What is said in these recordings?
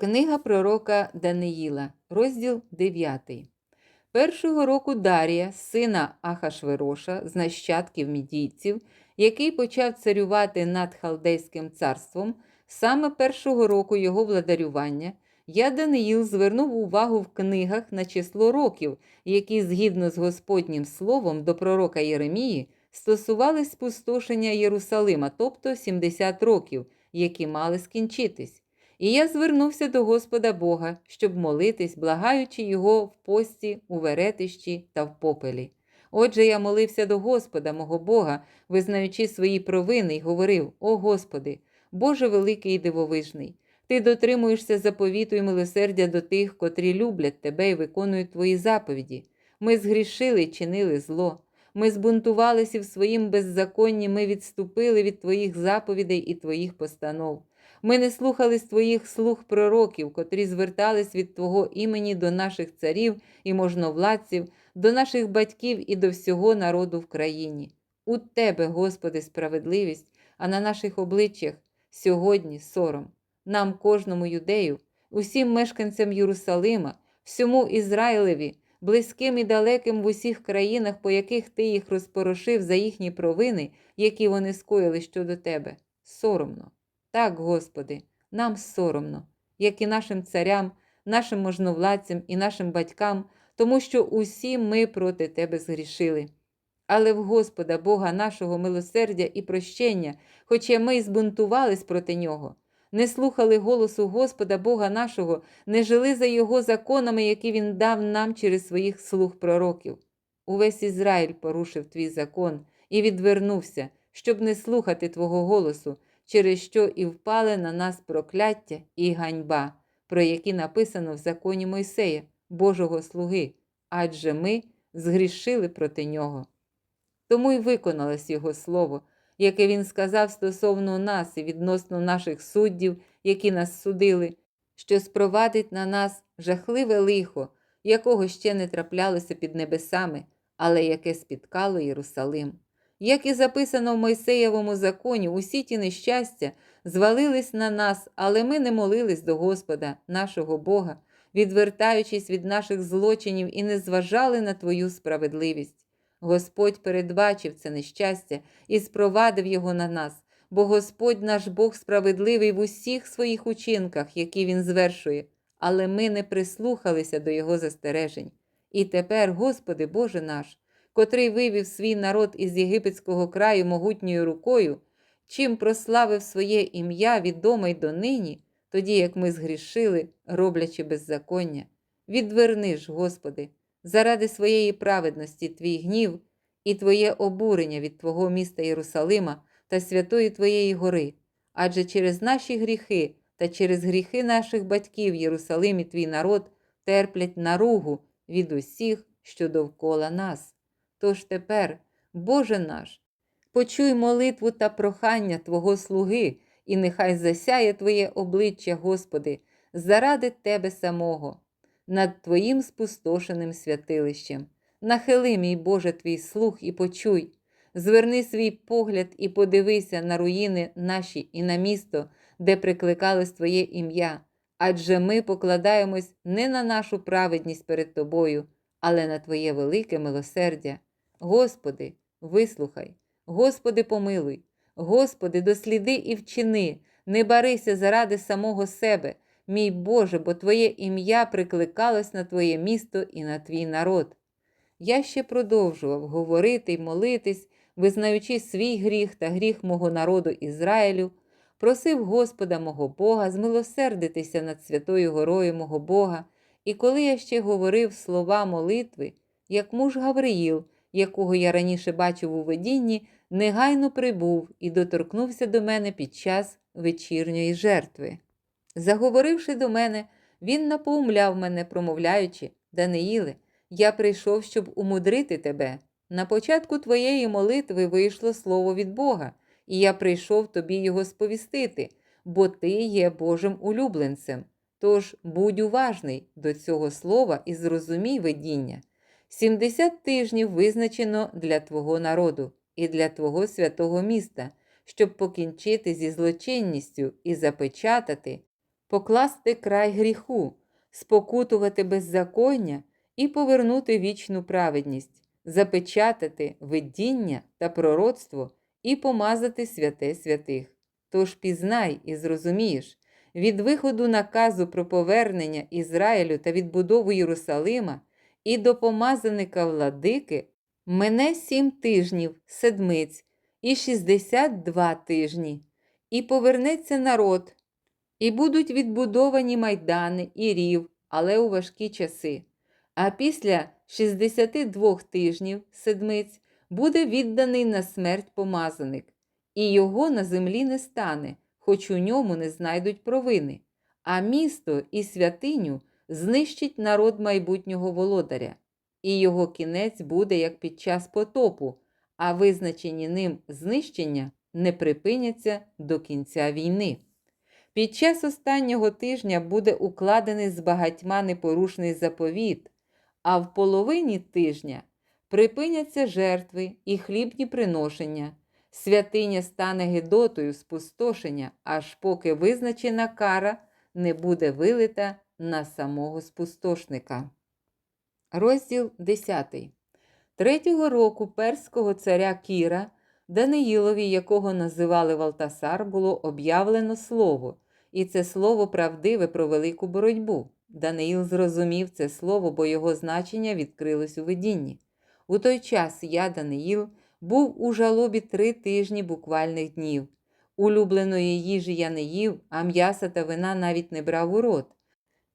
Книга пророка Даниїла, розділ 9. Першого року Дарія, сина Ахашвероша, з нащадків мідійців, який почав царювати над Халдейським царством, саме першого року його владарювання, я Даниїл звернув увагу в книгах на число років, які, згідно з Господнім словом до пророка Єремії, стосувались спустошення Єрусалима, тобто 70 років, які мали скінчитись. І я звернувся до Господа Бога, щоб молитись, благаючи Його в пості, у веретищі та в попелі. Отже, я молився до Господа, мого Бога, визнаючи свої провини, й говорив: О Господи, Боже великий і дивовижний! Ти дотримуєшся заповіту і милосердя до тих, котрі люблять тебе і виконують твої заповіді. Ми згрішили чинили зло. Ми збунтувалися в своїм беззаконні, ми відступили від твоїх заповідей і твоїх постанов. Ми не слухались твоїх слуг пророків, котрі звертались від Твого імені до наших царів і можновладців, до наших батьків і до всього народу в країні. У Тебе, Господи, справедливість, а на наших обличчях сьогодні сором. Нам, кожному юдею, усім мешканцям Єрусалима, всьому Ізраїлеві, близьким і далеким в усіх країнах, по яких Ти їх розпорошив за їхні провини, які вони скоїли щодо Тебе. Соромно. Так, Господи, нам соромно, як і нашим царям, нашим можновладцям і нашим батькам, тому що усі ми проти Тебе згрішили. Але в Господа, Бога нашого милосердя і прощення, хоча ми й збунтувались проти Нього, не слухали голосу Господа Бога нашого, не жили за Його законами, які Він дав нам через своїх слуг пророків. Увесь Ізраїль порушив твій закон і відвернувся, щоб не слухати Твого голосу через що і впали на нас прокляття і ганьба, про які написано в законі Мойсея, Божого слуги, адже ми згрішили проти нього. Тому й виконалось Його слово, яке Він сказав стосовно нас і відносно наших суддів, які нас судили, що спровадить на нас жахливе лихо, якого ще не траплялося під небесами, але яке спіткало Єрусалим. Як і записано в Мойсеєвому законі, усі ті нещастя звалились на нас, але ми не молились до Господа, нашого Бога, відвертаючись від наших злочинів і не зважали на Твою справедливість. Господь передбачив це нещастя і спровадив його на нас, бо Господь наш Бог справедливий в усіх своїх учинках, які Він звершує, але ми не прислухалися до Його застережень. І тепер, Господи Боже наш, котрий вивів свій народ із єгипетського краю могутньою рукою, чим прославив своє ім'я відоме й донині, тоді як ми згрішили, роблячи беззаконня. Відверни ж, Господи, заради своєї праведності Твій гнів і Твоє обурення від Твого міста Єрусалима та святої Твоєї гори, адже через наші гріхи та через гріхи наших батьків Єрусалим і Твій народ терплять наругу від усіх, що довкола нас. Тож тепер, Боже наш, почуй молитву та прохання Твого слуги, і нехай засяє Твоє обличчя, Господи, заради Тебе самого, над Твоїм спустошеним святилищем. Нахили, мій Боже, твій слух і почуй, зверни свій погляд і подивися на руїни наші і на місто, де прикликалось Твоє ім'я, адже ми покладаємось не на нашу праведність перед Тобою, але на Твоє велике милосердя. Господи, вислухай, Господи, помилуй, Господи, досліди і вчини, не барися заради самого себе, мій Боже, бо Твоє ім'я прикликалось на Твоє місто і на Твій народ. Я ще продовжував говорити й молитись, визнаючи свій гріх та гріх мого народу Ізраїлю, просив Господа мого Бога змилосердитися над святою горою мого Бога, і коли я ще говорив слова молитви, як муж Гавриїл, якого я раніше бачив у видінні, негайно прибув і доторкнувся до мене під час вечірньої жертви. Заговоривши до мене, він напоумляв мене, промовляючи, Даниїле, я прийшов, щоб умудрити тебе. На початку твоєї молитви вийшло слово від Бога, і я прийшов тобі його сповістити, бо ти є Божим улюбленцем. Тож будь уважний до цього слова і зрозумій видіння. 70 тижнів визначено для Твого народу і для Твого святого міста, щоб покінчити зі злочинністю і запечатати покласти край гріху, спокутувати беззаконня і повернути вічну праведність, запечатати видіння та пророцтво і помазати святе святих. Тож пізнай і зрозумієш, від виходу наказу про повернення Ізраїлю та відбудову Єрусалима і до помазаника владики мене сім тижнів, седмиць і шістдесят два тижні, і повернеться народ, і будуть відбудовані майдани і рів, але у важкі часи. А після 62 тижнів седмиць буде відданий на смерть помазаник, і його на землі не стане, хоч у ньому не знайдуть провини, а місто і святиню знищить народ майбутнього володаря, і його кінець буде як під час потопу, а визначені ним знищення не припиняться до кінця війни. Під час останнього тижня буде укладений з багатьма непорушний заповіт, а в половині тижня припиняться жертви і хлібні приношення. Святиня стане гидотою спустошення, аж поки визначена кара не буде вилита на самого спустошника. Розділ 10. Третього року перського царя Кіра, Даниїлові, якого називали Валтасар, було об'явлено слово, і це слово правдиве про велику боротьбу. Даниїл зрозумів це слово, бо його значення відкрилось у видінні. У той час я, Даниїл, був у жалобі три тижні буквальних днів. Улюбленої їжі я не їв, а м'яса та вина навіть не брав у рот.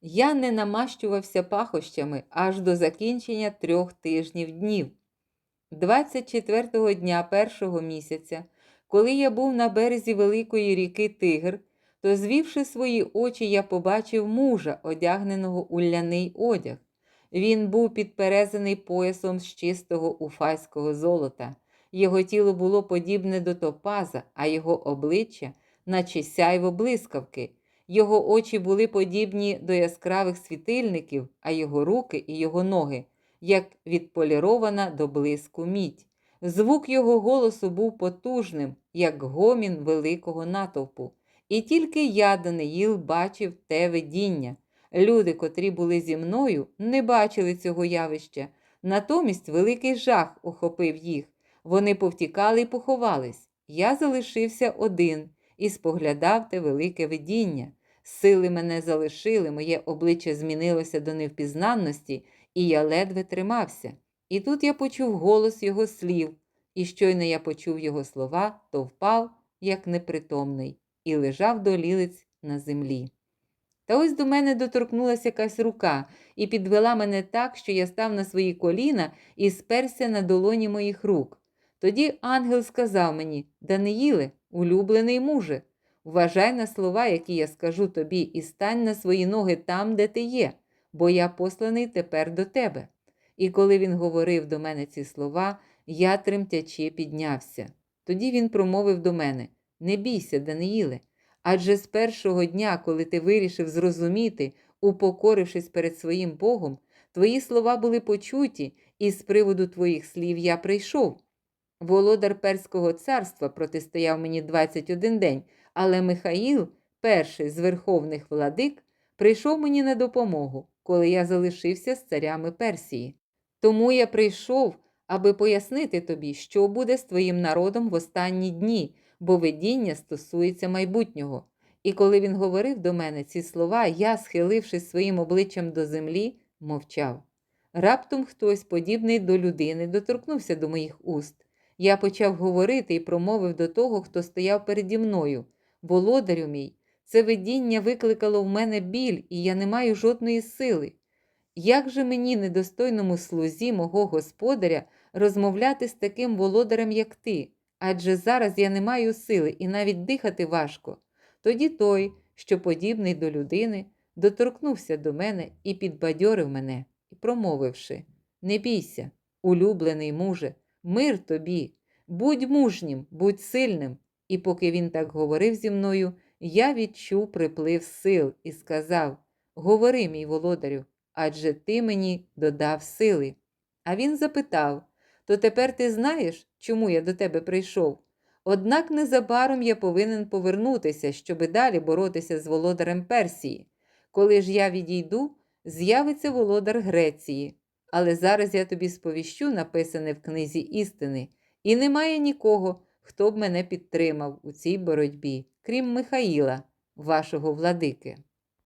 Я не намащувався пахощами аж до закінчення трьох тижнів днів. 24-го дня першого місяця, коли я був на березі великої ріки Тигр, то, звівши свої очі, я побачив мужа, одягненого у ляний одяг. Він був підперезаний поясом з чистого уфайського золота. Його тіло було подібне до топаза, а його обличчя, наче сяйво блискавки. Його очі були подібні до яскравих світильників, а його руки і його ноги, як відполірована до блиску мідь. Звук його голосу був потужним, як гомін великого натовпу. І тільки я, Даниїл, бачив те видіння. Люди, котрі були зі мною, не бачили цього явища. Натомість великий жах охопив їх. Вони повтікали і поховались. Я залишився один і споглядав те велике видіння. Сили мене залишили, моє обличчя змінилося до невпізнанності, і я ледве тримався. І тут я почув голос його слів, і щойно я почув його слова, то впав, як непритомний, і лежав до лілиць на землі. Та ось до мене доторкнулася якась рука і підвела мене так, що я став на свої коліна і сперся на долоні моїх рук. Тоді ангел сказав мені: Даниїле, улюблений муже, вважай на слова, які я скажу тобі, і стань на свої ноги там, де ти є, бо я посланий тепер до тебе. І коли він говорив до мене ці слова, я тремтячи піднявся. Тоді він промовив до мене: Не бійся, Даниїле, адже з першого дня, коли ти вирішив зрозуміти, упокорившись перед своїм Богом, твої слова були почуті, і з приводу твоїх слів я прийшов. Володар Перського царства протистояв мені 21 день, але Михаїл, перший з верховних владик, прийшов мені на допомогу, коли я залишився з царями Персії. Тому я прийшов, аби пояснити тобі, що буде з твоїм народом в останні дні, бо видіння стосується майбутнього. І коли він говорив до мене ці слова, я, схилившись своїм обличчям до землі, мовчав. Раптом хтось, подібний до людини, доторкнувся до моїх уст. Я почав говорити і промовив до того, хто стояв переді мною. Володарю мій, це видіння викликало в мене біль, і я не маю жодної сили. Як же мені, недостойному слузі мого господаря, розмовляти з таким володарем, як ти? Адже зараз я не маю сили і навіть дихати важко. Тоді той, що подібний до людини, доторкнувся до мене і підбадьорив мене, промовивши: Не бійся, улюблений муже, мир тобі, будь мужнім, будь сильним. І поки він так говорив зі мною, я відчув приплив сил і сказав: Говори, мій володарю, адже ти мені додав сили. А він запитав: То тепер ти знаєш, чому я до тебе прийшов? Однак незабаром я повинен повернутися, щоби далі боротися з володарем Персії. Коли ж я відійду, з'явиться володар Греції. Але зараз я тобі сповіщу, написане в книзі істини, і немає нікого, хто б мене підтримав у цій боротьбі, крім Михаїла, вашого владики.